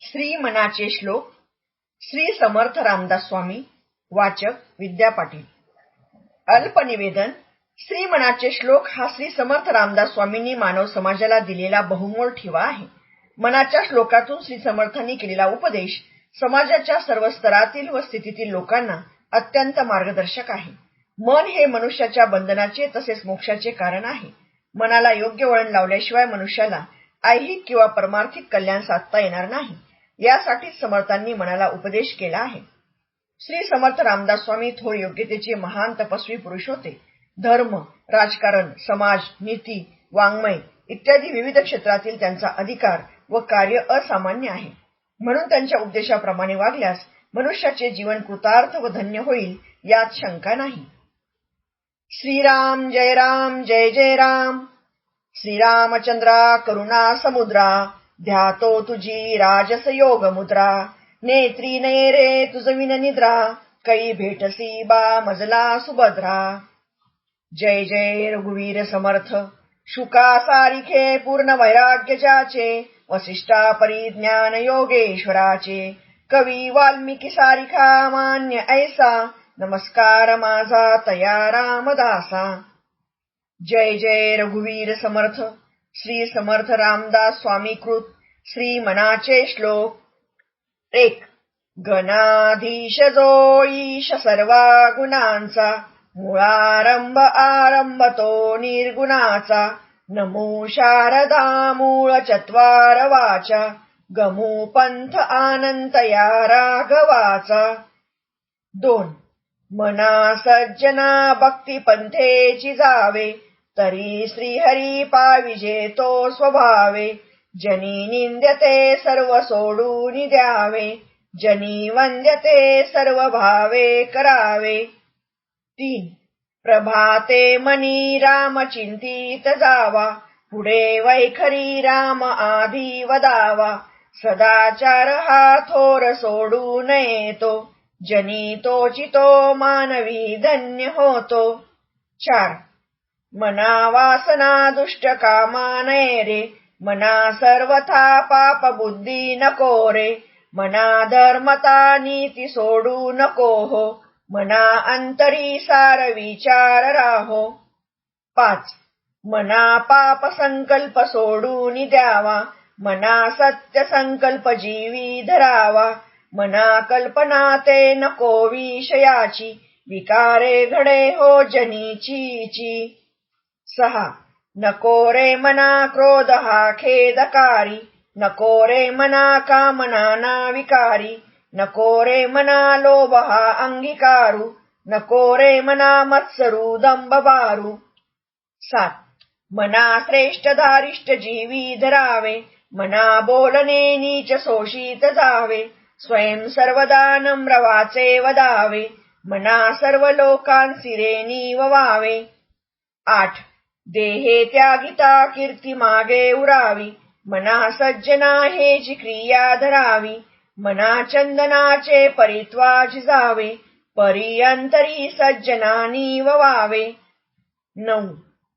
श्री मनाचे श्लोक श्री समर्थ रामदास स्वामी वाचक विद्या पाटील. अल्पनिवेदन श्री मनाचे श्लोक हा श्री समर्थ रामदास स्वामींनी मानव समाजाला दिलेला बहुमोल ठेवा आहे. मनाच्या श्लोकातून श्री समर्थांनी केलेला उपदेश समाजाच्या सर्व स्तरातील व स्थितीतील लोकांना अत्यंत मार्गदर्शक आहे. मन हे मनुष्याच्या बंधनाचे तसेच मोक्षाचे कारण आहे. मनाला योग्य वळण लावल्याशिवाय मनुष्याला ऐहिक किंवा परमार्थिक कल्याण साधता येणार नाही. यासाठीच समर्थांनी मनाला उपदेश केला आहे. श्री समर्थ रामदास स्वामी थोर योग्यतेचे महान तपस्वी पुरुष होते. धर्म राजकारण समाज नीती वाङ्मय इत्यादी विविध क्षेत्रातील त्यांचा अधिकार व कार्य असामान्य आहे. म्हणून त्यांच्या उपदेशाप्रमाणे वागल्यास मनुष्याचे जीवन कृतार्थ व धन्य होईल यात शंका नाही. श्रीराम जय राम जय जय राम. श्रीरामचंद्रा करुणा समुद्रा. ध्यातो तुझी राजस योग मुद्रा नेत्री नये रे विन निद्रा कै भेटसी बा मजला सुभद्रा. जय जय रघुवीर समर्थ शुका सारिखे पूर्ण वैराग्य ज्याचे वसिष्ठा परिज्ञान योगेश्वराचे. कवी वाल्मिकी सारिखा मान्य ऐसा नमस्कार माझा तया रामदासा. जय जय रघुवीर समर्थ श्री समर्थ रामदास स्वामीकृत श्री मनाचे श्लोक एक. गणाधीश जो ईश सर्वा गुणांचा मुळारंभ आरंभ तो निर्गुणाचा नमो शारदा मूळ चत्वार वाचा गमू पंथ आनंत या राघवाचा. दोन. मना सज्जना भक्ती पंथेची जावे तरी श्रीहरी पाविजे तो स्वभावे. जनी निंद्यते सर्व सोडून द्यावे. जनी वंद्यते सर्व भावे करावे. तीन. प्रभाते मनी राम चिंतित जावा. पुढे वैखरी राम आधी वदावा. सदाचार हा थोर सोडू नये तो जनी तोचितो मानवी धन्य होतो. चार. मना वासना दुष्ट कामा नये रे मना सर्वथा पाप बुद्धी नको रे मना धर्मता नीती सोडू नको हो मना अंतरी सार विचार राहो. पाच मना पाप संकल्प सोडून द्यावा मना सत्य संकल्प जीवी धरावा मना कल्पना ते नको विषयाची विकारे घडे हो जनीची सहा नको रे मना क्रोध हा खेदकारी नको रे मना कामना नाविकारी नको रे मना लोभ हा अंगीकारू नको रे मना मत्सरू दंबबारू। सात मना श्रेष्ठ धारिष्ट जीवी धरावे मना बोलणे नीच शोषित जावे स्वयं सर्वदा नम्रवाचे वदावे मना सर्व लोकांसिरे निववावे आठ देहे त्यागिता कीर्ती मागे उरावी मना सज्जना हेची क्रिया धरावी मना चंदनाचे परित्वा झिजावे परी अंतरी सज्जनानी ववावे नऊ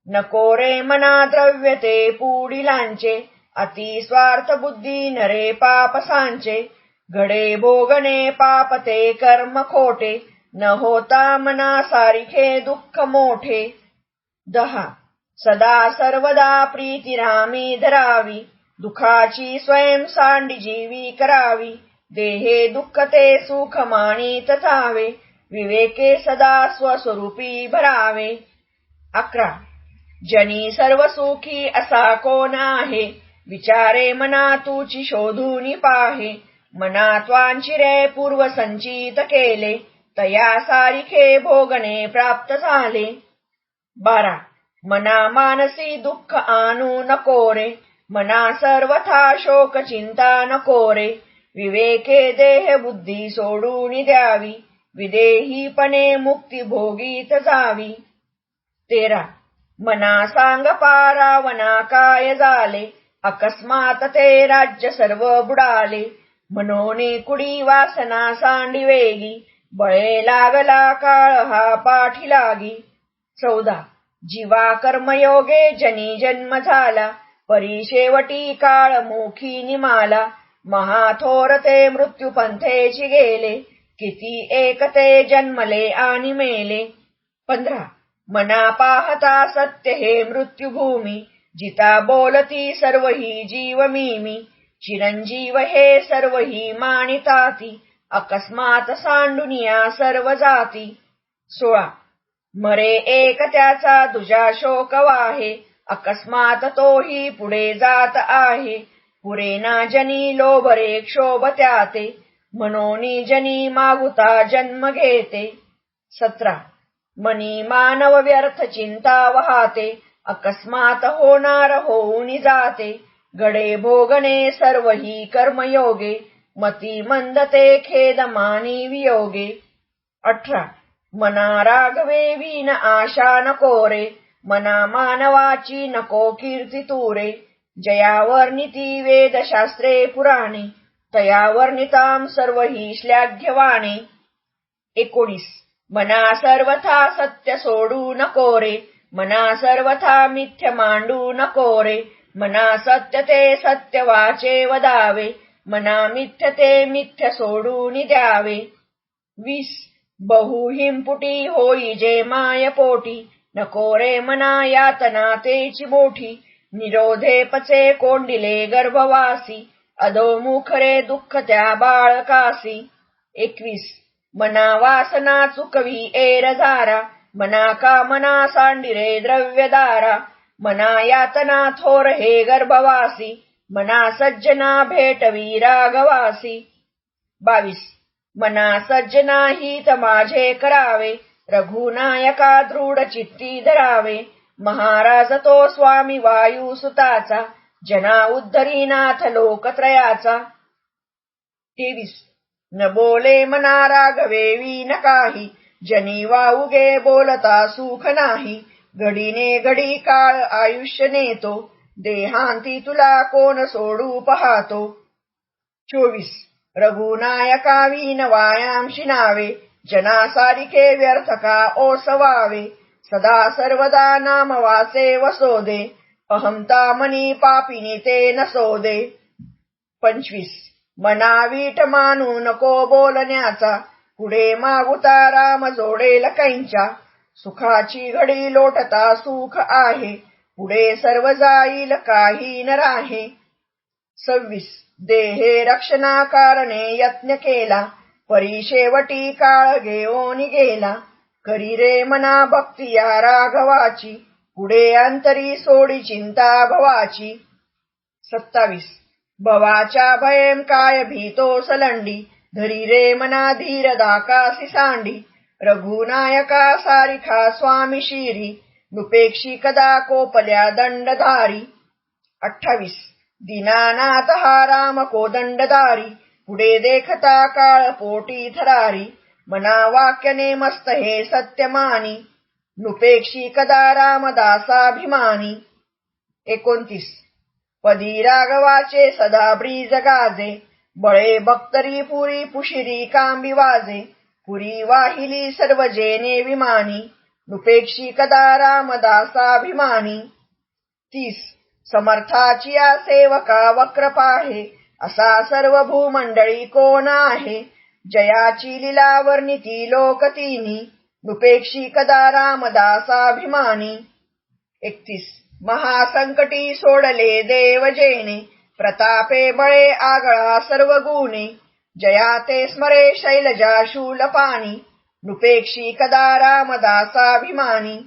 नको रे मना द्रव्य ते पुढिलांचे अति स्वार्थ बुद्धी नरे पापसांचे घडे भोगणे पाप ते कर्म खोटे न होता मना सारिखे दुःख मोठे दहा सदा सर्वदा प्रीती रामी धरावी. दुखाची स्वयं सांडी जीवी करावी. देहे दुःख ते सुख माणी तथावे विवेके सदा स्वस्वरूपी भरावे. अकरा. जनी सर्व सुखी असा कोण आहे? विचारे मना तुची शोधून पाहे. मना वांचिरे पूर्व संचित केले. तया सारिखे भोगणे प्राप्त झाले. बारा. मना मानसी दुःख आणू नको रे मना सर्वथा शोक चिंता नको रे विवेके देह बुद्धी सोडून द्यावी विदेहीपणे मुक्ती भोगीत जावी। तेरा मना सांग पारावना काय झाले अकस्मात ते राज्य सर्व बुडाले। मनोने कुडी वासना सांडी वेगी बळे लागला काळ हा पाठी लागी। चौदा जीवा कर्मयोगे जनी जन्म झाला परी शेवटी काळ मोखी निमाला महाथोर ते मृत्युपंथेची गेले किती एक ते जन्मले आणि मेले. पंधरा मना पाहता सत्य हे मृत्यूभूमी जिता बोलती सर्व ही जीव मी चिरंजीव हे सर्व ही मानिताती अकस्मात सांडुनिया सर्व जाती सोळा मरे एक त्याचा तुझा शोक वाहे अकस्मात तोही पुढे जात आहे. पुरे ना जनी लोभरे क्षोभ त्याते मनोनी जनी मागुता जन्म घेते. सतरा मनी मानव व्यर्थ चिंता वहाते अकस्मात होणार होऊन जाते. गडे भोगणे सर्व ही कर्मयोगे मती मंदते खेद मानी वियोगे. अठरा मना रागवे वीन आशा नको रे. मना मानवाची नको कीर्ती तुरे जयावर्णिती वेदशास्त्रे पुराणे. तयावर्णिताम सर्व ही श्लाघ्यवाणे. एकोणीस. मना सर्वथा सत्य सोडू नको रे. मना सर्वथा मिथ्य मांडू नको रे. मना सत्य ते सत्य वाचे वदावे. मना मिथ्य ते मिथ्य सोडून द्यावे. वीस. बहु हिंपुटी होई जे माय पोटी नको रे मना यातना तेची मोठी निरोधे पचे कोंडिले गर्भवासी अधोमुख रे दुःख त्या बाळकासी. एकवीस मना वासना चुकवी एरझारा मना का मना सांडिरे द्रव्यदारा मना यातना थोर हे गर्भवासी मना सज्जना भेटवी रागवासी. बावीस मना सज्जना हित माझे करावे. रघुनायका दृढ चित्ती धरावे. महाराज तो स्वामी वायू सुताचा. जना उद्धरीनाथ लोकत्रयाचा. तेवीस. न बोले मना राघवे न काही. जनी वाऊगे बोलता सुख नाही. घडीने घडी काळ आयुष्य नेतो. देहांती तुला कोण सोडू पाहतो. चोवीस. रघुनायका वीन नावे जनासारिके व्यर्थका व्यर्थ ओसवावे सदा सर्वदा नाम वासे वसोदे अहमता मनी पापिनी ते नसोदे पंचवीस मना वीट मानू नको बोलण्याचा पुढे मागुता राम जोडेल कैंच्या सुखाची घडी लोटता सुख आहे पुढे सर्व जाईल काही न राहे। सव्वीस देहे रक्षणा कारणे यत्न केला परी शेवटी काळ घेऊन गेला करी रे मना भक्ती या राघवाची पुढे अंतरी सोडी चिंता भवाची सत्तावीस भवाच्या भयम काय भीतो सलंडी धरी रे मना धीर दाकासी सांडी रघुनायका सारिखा स्वामी शिरी नुपेक्षी कदा कोपल्या दंडधारी अठ्ठावीस दिनानाथ हा राम कोदंडदारी पुढे देखता काळ पोटी थरारी मना वाक्यने मस्त हे सत्यमानी नुपेक्षी कदा रामदासाभिमानी। एकोणतीस. पदी राघवाचे सदा ब्रीज गाजे बळे भक्तरी पुरी पुशिरी कांबी वाजे पुरी वाहिली सर्व जेने विमानी नुपेक्षी कदा रामदासाभिमानी। तीस. समर्थाची या सेवका वक्र पाहे असा सर्व भूमंडळी कोण आहे? जयाची लीला वर्णिती लोकतीनी नुपेक्षी कदा रामदासाभिमानी. एकतीस. महासंकटी सोडले देवजेने प्रतापे बळे आगळा सर्व गुणे जया ते स्मरे शैलजा शूलपाणी नृपेक्षी कदा रामदासाभिमानी.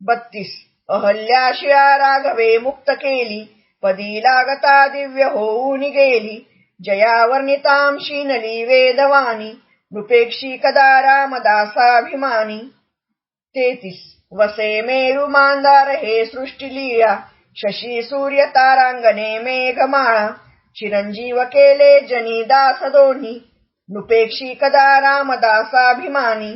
बत्तीस. अहल्याशिया राघवे मुक्त केली पदी लागता दिव्य होऊन गेली जयावर्णिताम शिनली वेदवानी नृपेक्षी कदा रामदासाभिमानी. तेतीस वसे मेरु मांदार हे सृष्टीलीळा शशी सूर्य तारांगणे मेघमाळा चिरंजीव केले जनी दास दोन्ही नृपेक्षी कदा रामदासाभिमानी.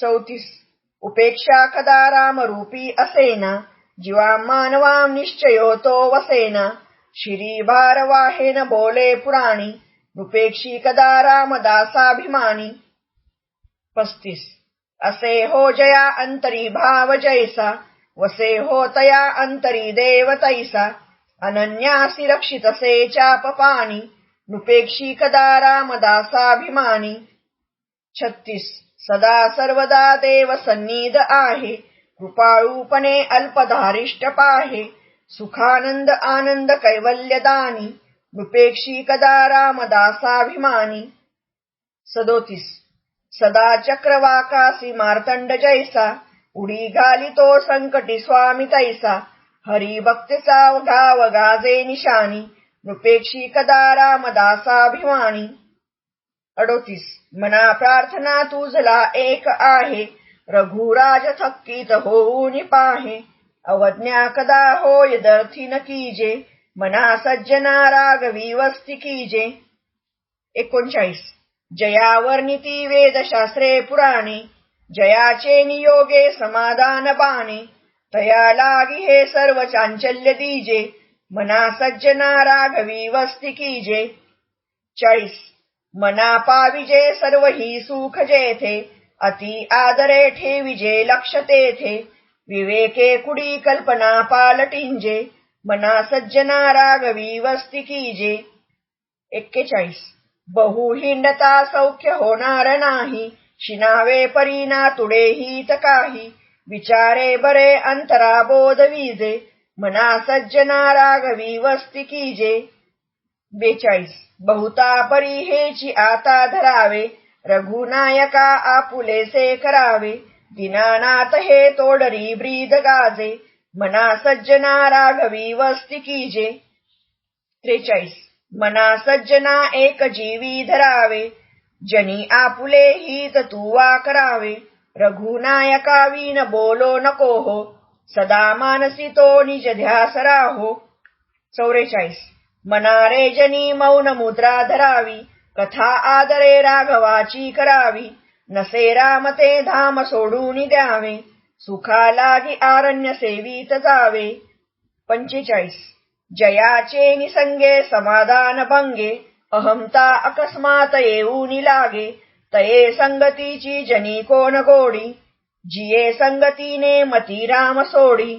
चौतीस उपेक्षा कदा रामरूपी असेन? जीवा मानवाम निश्चयो तो वसेना। शिरी भारवाहेन बोले पुराणी। उपेक्षी कदा रामदासाभिमानी। पस्तीस। असे हो जया अंतरी भाव जैसा। वसे हो तया अंतरी देव तैसा। अनन्यासी रक्षितसे चापपानी नुपेक्षी कदा रामदासाभिमानी। छत्तीस. सदा सर्वदा देव सन्निध आहे. कृपाळूपणे अल्पधारिष्ट पाहे. सुखानंद आनंद कैवल्यदानी. नृपेक्षी कदा रामदासाभिमानी. सदोतीस. सदा चक्रवाकासी मार्तंड जैसा. उडी घालितो संकटी स्वामी तैसा. हरी भक्तीचा घाव गाजे निशानी. नृपेक्षी कदा रामदासाभिमानी. अडोतीस. मना प्रार्थना तुझला एक आहे. रघुराज थक्कीत होऊन पाहे. अवज्ञा कदा होय दर्थी न कीजे? मना सज्जना रागवी वस्ती कीजे? एकोणचाळीस. जयावर निती वेदशास्त्रे पुराणे. जयाचे नियोगे समाधान पाने तया लागी हे सर्व चांचल्य दीजे. मना सज्जना राघवी वस्ती कीजे? चाळीस. मना पाविजे सर्व ही सुख जेथे अति आदरे ठेविजे लक्ष तेथे विवेके कुडी कल्पना पालटिंजे मना सज्जना रागवी वस्ती कीजे. एक्केचाळीस. बहु हिंडता सौख्य होणार नाही शिनावे परीना तुडे हित काही विचारे बरे अंतरा बोधवीजे मना सज्जना रागवी वस्ती कीजे. बेचाळीस. बहुता परी हेची आता धरावे. रघुनायका आपुलेसे करावे. दिनानाथ हे तोडरी ब्रीद गाजे. मना सज्जना राघवी वस्ती कीजे. त्रेचाळीस. मना सज्जना एक जीवी धरावे. जनी आपुले हित तुवा करावे. रघुनायका विन बोलो नको हो सदा मानसी तो निज ध्यास राहो. चौरेचाळीस. मनारे जनी मौन मुद्रा धरावी कथा आदरे राघवाची करावी. नसे रामते धाम सोडून द्यावे सुखा लागी आरण्य सेवीत जावे. पंचेचाळीस. जयाचे निसंगे समाधान भंगे अहमता अकस्मात येऊन लागे. तये संगतीची जनी कोण गोडी जिये संगतीने मती राम सोडी.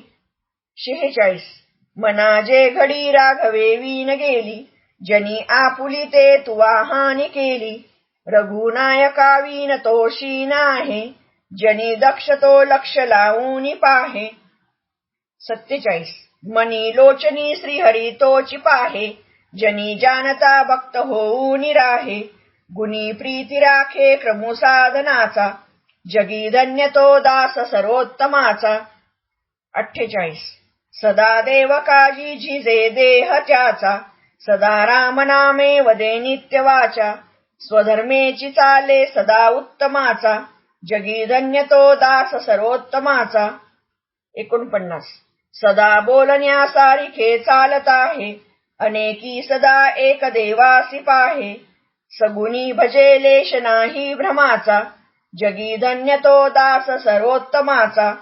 शेहेचाळीस. मनाजे घडी राघवे वीन गेली. जनी आपुली ते तुवा हानी केली. रघुनायका वीन तोशी आहे जनी दक्ष तो लक्ष लावून पाहे. सत्तेचाळीस. मनी लोचनी श्रीहरी तोची पाहे. जनी जानता भक्त होऊन राहे. गुणी प्रीती राखे क्रमु साधनाचा. जगी धन्य तो दास सर्वोत्तमाचा. अठ्ठेचाळीस. सदा देव काजी झिजे देह त्याचा सदा राम नामे वदे नित्य वाचा स्वधर्मेची चाले सदा उत्तमाचा जगी धन्य तो दास सर्वोत्तमाचा. एकोणपन्नास. सदा बोलण्या सारिखे चालत आहे अनेकी सदा एक देवासी पाहे सगुणी भजे लेश नाही भ्रमाचा जगी धन्य तो दास सर्वोत्तमाचा.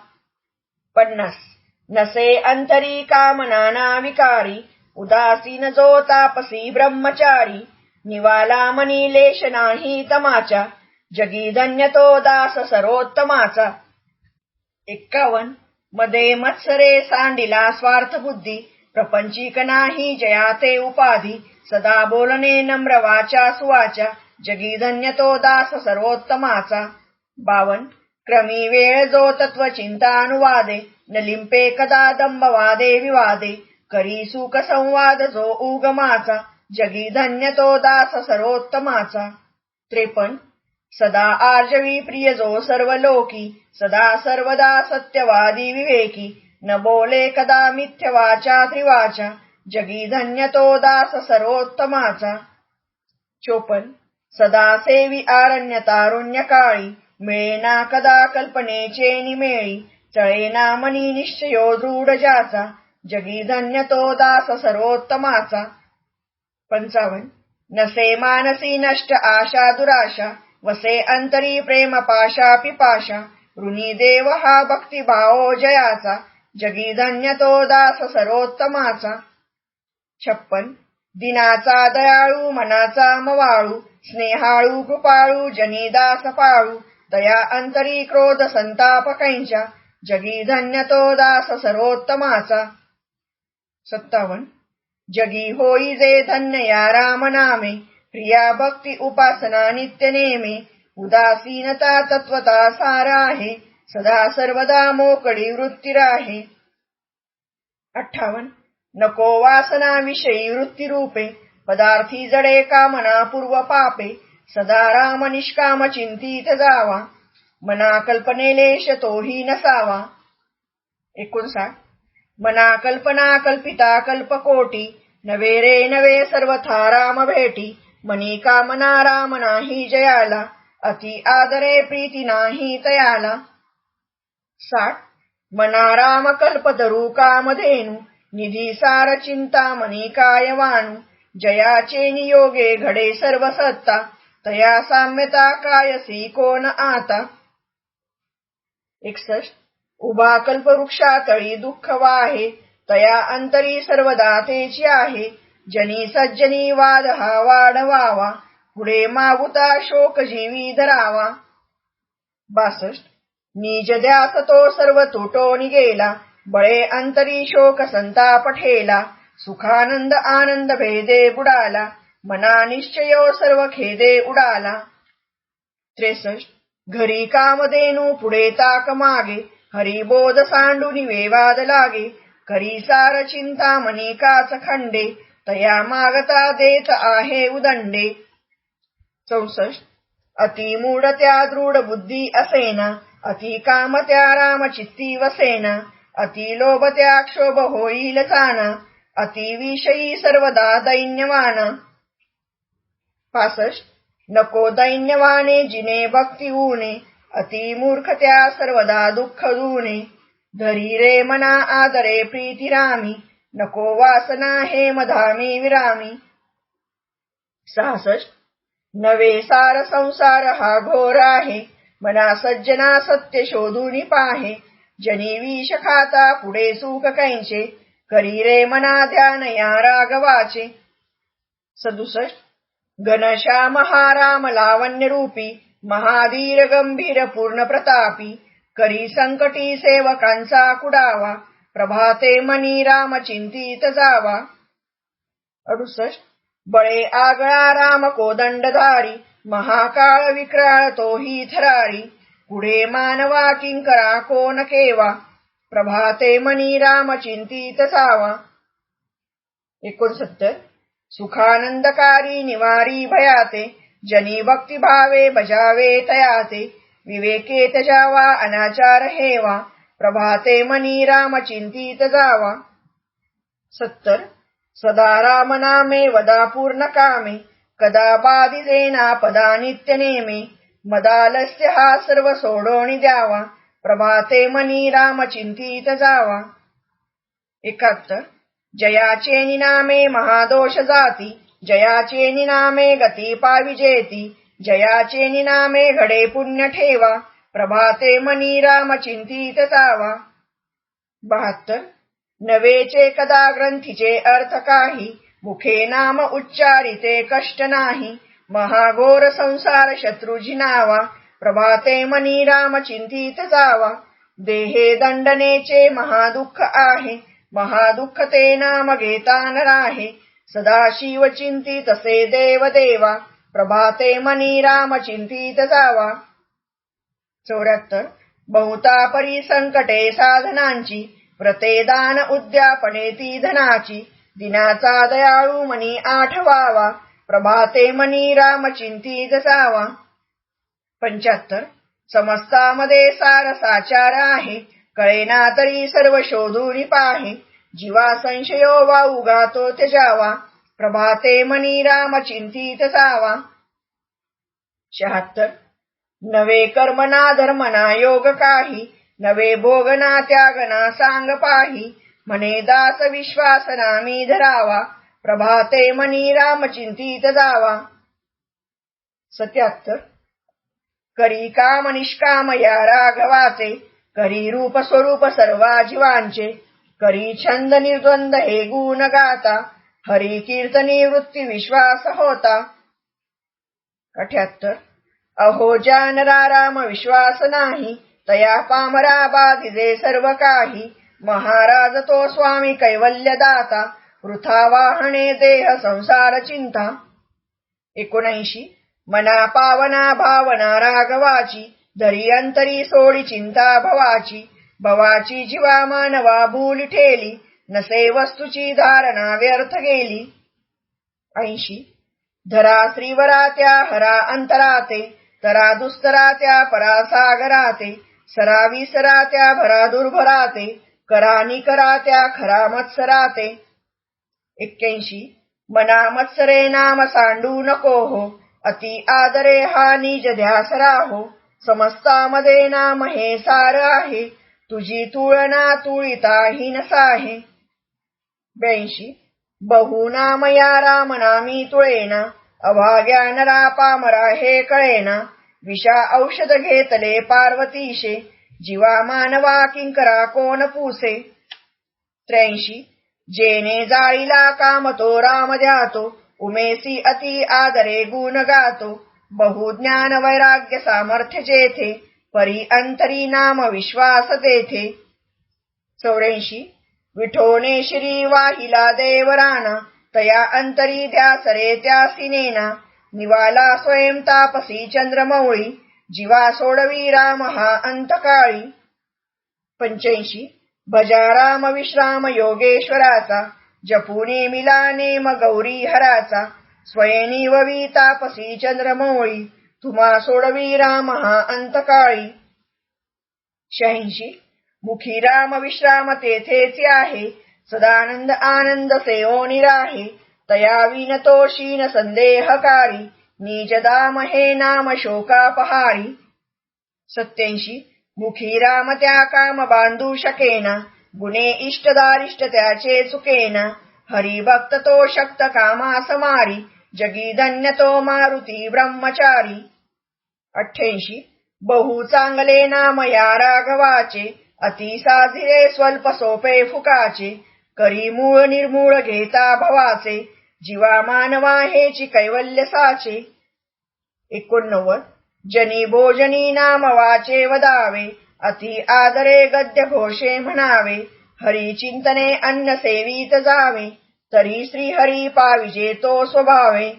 पन्नास. नसे अंतरी कामना विकारी उदासीन जो तापसी ब्रह्मचारी निवाला मनी लेश नाही तमाचा जगी धन्य तो दास सर्वोत्तमाचा एक्कावन मदे मत्सरे सांडिला स्वार्थ बुद्धी प्रपंचिक नाही जयाते उपाधी सदा बोलणे नम्र वाचा सुवाचा जगी धन्य तो दास सर्वोत्तमाचा बावन क्रमी वेळ जो तत्व चिंतानुवादे न लिंपे कदा दंबवादे विवादे करी सुख संवाद जो उगमाचा जगी धन्य तो दास सर्वोत्तमाचा त्रेपण सदा आर्जवी प्रिय जो सर्व लोकी सदा सर्वदा सत्यवादी विवेकी न बोले कदा मिथ्यवाचा त्रिवाचा जगी धन्य तो दास सर्वोत्तमाचा चोपन सदा सेवी आरण्य तारुण्य काळी मिळेना कदा कल्पनेचे निमेळी चळेना मनी निश्चयो दृढ जाचा जगी धन्य तो दास सर्वोत्तमाचा पंचावन्न. नसे मानसी नष्ट आशा दुराशा वसे अंतरी प्रेम पाशा पिपाशा ऋणी देव हा भक्तिभावो जयाचा जगी धन्य तो दास सर्वोत्तमाचा छप्पन. दिनाचा दयाळू मनाचा मवाळू स्नेहाळू कृपाळू जनी दास पाळू दया अंतरी क्रोध संताप कैंच्या जगी धन्य तो दास सर्वोत्तमाचा सत्तावन्न जगी होई जे धन्य या राम नामे प्रिया भक्ती उपासना नित्य नेमे उदासीनता तत्वता सारा आहे सदा सर्वदा मोकळी वृत्ती राहे। अठ्ठावन नको वासना विषयी वृत्ती रूपे पदार्थी जडे कामना पूर्व पापे सदा राम निष्काम चिंतित जावा. मना कल्पनेलेश तोही नसावा. एकोणसाठ. मना कल्पना कल्पिता कल्पकोटी नवे रे नवे सर्वथा राम भेटी. मनी कामना राम नाही जयाला. अति आदरे प्रीती नाही तयाला. साठ. मना राम कल्पतरू कामधेनु निधी सार चिंता मनी काय वाणू. जयाचे नियोगे घडे सर्व सत्ता तया साम्यता कायसी कोण आता? एकसष्ट. उभा कल्प वृक्षातळी दुःख वाहे तया अंतरी सर्वदा तेची आहे. जनी सज्जनी वाद हा वाढवावा पुढे मागुता शोक जीवी धरावा. बासष्ट. निज द्यास तो सर्व तुटोनी गेला बळे अंतरी शोक संताप ठेला सुखानंद आनंद भेदे बुडाला. मना निश्चय सर्व खेदे उडाला. त्रेसष्ट. घरी कामधेनू पुढे ताक मागे. हरिबोध सांडूनी वेवाद लागे. करी सार चिंता मनिकाच खंडे. तया मागता देत आहे उदंडे. चौसष्ट. अतिमूढ त्या दृढ बुद्धी असेना. अति काम त्या राम चित्ती वसेना. अति लोभ त्या क्षोभ होईल चाना अति विषयी सर्वदा दैन्यवाना पासष्ट. नको दैन्यवाने जिने भक्ती ऊने अति मूर्ख त्या सर्वदा दुःख दुणे धरी रे मना आदरे प्रीती रामी नको वासना हे मधामी विरामी. सहासष्ट. नवे सार संसार हा घोर आहे मना सज्जना सत्य शोधून पाहे. जनी विष खाता पुढे सुख कैंचे करी रे मना ध्यान या रागवाचे. सदुसष्ट. घनश्याम महाराम लावण्य रूपी महावीर गंभीर पूर्ण प्रतापी करी संकटी सेवकांचा कुडावा प्रभाते मनी राम चिंतित जावा अडुसष्ट बळे आगळा राम कोदंडधारी महाकाळ विक्राळ तोही थरारी पुढे मानवा किंकरा कोण केवा प्रभाते मनी राम चिंतित सावा एकोणसत्तर सुखानंदकारी निवारी भयाते जनी भक्तिभावे बजावे तयाते विवेके तजावा अनाचार हेवा प्रभाते मनी राम चिंतित जावा। सत्तर सदा राम नामे वदा पूर्ण कामे कदा बाधितेना पदा नित्य नेमे मदालस्य हा सर्व सोडोणी द्यावा प्रभाते मनी राम चिंतित जावा। एकाहत्तर जयाचे निनामे महादोष जाती जयाचे निनामे गती पाविजेती जयाचे निनामे घडे पुण्य ठेवा प्रभाते मनी राम चिंतित जावा बहात्तर नवेचे कदा ग्रंथीचे अर्थ काही मुखे नाम उच्चारिते कष्ट नाही महाघोर संसार शत्रुजिनावा प्रभाते मनी राम चिंतित जावा देहे दंडनेचे महादुःख आहे महादुःख ते नाम घेता नराहे सदाशिव चिंतित से देव देवा प्रभाते मनी राम चिंतित जावा चौऱ्याहत्तर बहुता परी संकटे साधनांची व्रते दान उद्यापने ती धनाची दिनाचा दयाळू मनी आठवावा प्रभाते मनी राम चिंतित जावा पंच्याहत्तर समस्तामध्ये सार साचार आहे कळेना तरी सर्व शोधून पाहे. जीवा संशयो वा उगातो त्यजावा. प्रभाते मनी राम चिंतित जावा शहात्तर. नवे कर्मना धर्मना योग काही. नवे भोगना त्यागना सांग पाही. म्हणे दास विश्वासना मी धरावा. प्रभाते मनी राम चिंतित जावा. सत्याहत्तर. करी काम निष्काम या राघवाचे. करी रूप स्वरूप सर्वा जीवांचे करी छंद निर्द्वंद हे गुण गाता हरी कीर्तनी वृत्ती विश्वास होता. अठ्यात्तर अहो जानरा राम विश्वास नाही तया पामरा बाधिजे सर्व काही. महाराज तो स्वामी कैवल्यदाता वृथा वाहणे देह संसार चिंता. एकोणऐंशी. मना पावना भावना राघवाची धरी सोडी चिंता भवाची भवाची जीवा मानवा भूल ठेली नसे वस्तूची धारणा व्यर्थ गेली. ऐंशी. धरा श्रीवरा त्या हरा अंतराते तरा दुस्तरा त्या परा सागराते सरा विसरा त्या भरा दुर्भराते करा निकरा त्या खरा मत्सराते. एक्क्याऐंशी. मना मत्सरे नाम सांडू नको हो अति आदरे हा निज ध्यासरा राहो. समस्तामध्ये नाम हे सार आहे. तुझी तुळना तुळिता ही नसाहे. ब्याऐंशी. बहु नाम या राम नामी तुळेना. अभाग्या नरा पामरा हे कळेना. विषा औषध घेतले पार्वतीशे. जीवा मानवा किंकरा कोण पुसे. त्र्याऐंशी. जेने जाळीला कामतो राम द्यातो उमेसी अति आदरे गुण गातो. बहुज्ञान वैराग्य सामर्थ्य जेथे परी अंतरी नाम विश्वास तेथे चौऱ्याऐंशी. विठोने श्री वाहिला देवराना तया अंतरी ध्यासरे त्या सिनेना निवाला स्वयं तापसी चंद्रमौळी जीवा सोडवी राम हा अंतकाळी. पंच्याऐंशी. भजा राम विश्राम योगेश्वराचा जपुने मिला नेम गौरी हराचा स्वयनी ववी तापसी चंद्रमोळी तुम्हा सोडवी राम हा अंतकाळी. शहाऐंशी मुखी राम विश्राम तेथेच आहे सदानंद आनंद सेओ निराहे तया विनतोषीन संदेहकारी निजदाम हे नाम शोकापहारी. सत्याऐंशी मुखी राम त्या काम बांधू शकेना गुणे इष्टदारिष्ट त्याचे चुकेना हरिभक्त तो शक्त कामा समारी जगी धन्य तो मारुती ब्रह्मचारी। अठ्ठ्याऐंशी बहु चांगले नाम या राघवाचे अति साधिरे स्वल्प सोपे फुकाचे करी मूळ निर्मूळ घेता भवाचे जीवा मानवा हेची कैवल्य साचे। एकोणनव्वद जनी भोजनी नाम वाचे वदावे अति आदरे गद्य घोषे म्हणावे हरी चिंतने अन्न सेवीत जावे। तरी श्रीहरी पाविजेतो पाविजे तो स्वभावे.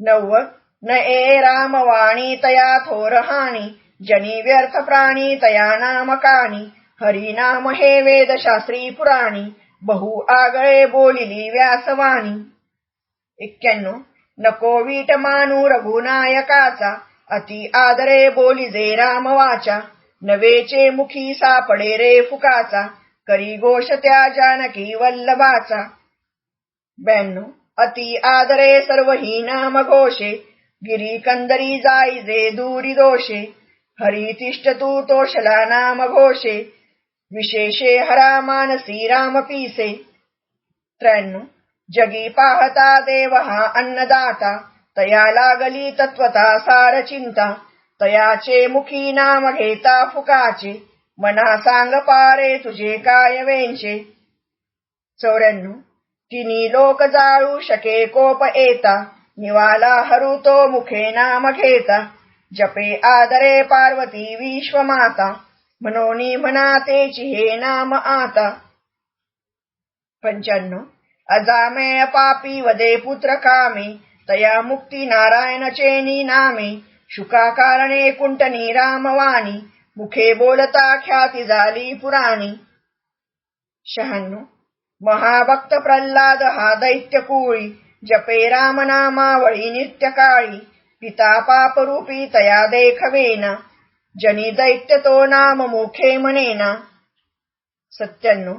नव न ए राम वाणी तया थोरहाणी जनी व्यर्थ प्राणी तया नामकानी हरी नाम हे वेद शास्त्री पुराणी बहु आगळे बोलिली व्यासवाणी. एक्क्याण्णव नको वीट मानू रघुनायकाचा अति आदरे बोलिजे राम वाचा नवेचे मुखी सापडे रे फुकाचा करी गोष त्या जानकी वल्लभाचा. ब्याण्णव अति आदरे सर्वही नाम घोषे गिरी कंदरी जाईजे दूरी दोषे हरी तिष्ठ तू तोषला नाम घोषे विशेषे हरा मानसी राम पीसे त्र्याण्णव जगी पाहता देव हा अन्नदाता तया लागली तत्वता सार चिंता तयाचे मुखी नाम घेता फुकाचे मना सांग पारे तुझे काय वेंचे। चौऱ्याण्णव तिनी लोक जाळू शके कोप येता निवाला हरुतो मुखे नाम घेता. जपे आदरे पार्वती विश्वमाता मनोनी म्हणा हे नाम आता. पंच्याण्णव. अजामेय पापी वदे पुत्र कामे तया मुक्ती नारायणचे नामे शुका कारणे कुंटनी रामवाणी मुखे बोलता ख्याती झाली पुराणी. शहाण्णव. महाभक्त प्रल्हाद हा दैत्य कुळी जपे रामनामावळी नित्यकाळी पिता पापरूपी तया देखवेना जनी दैत्य तो नाम मुखे म्हणेना सत्त्याण्णव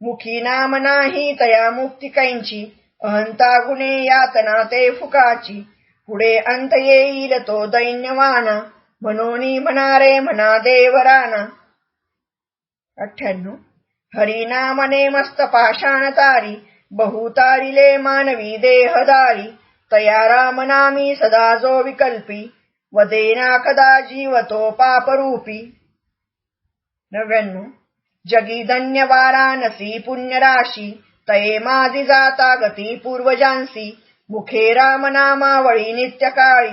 मुखी नाम नाही तया मुक्ती कैंची अहंता गुणे यातना ते फुकाची पुढे अंत येईल तो दैन्यवाना म्हणोनी म्हणारे म्हणा देवराना अठ्ठ्याण्णव हरिनामने मस्त पाषाण तारी बहुतारिले मानवी देहदारी तया रामनामी सदा जो विकल्पी वदेना कदा जीवतो पापरूपी। नव्याण्णव जगी धन्य वाराणसी पुण्यराशी तये माझी जाता गती पूर्वजांसी मुखे रामनामावळी नित्यकाळी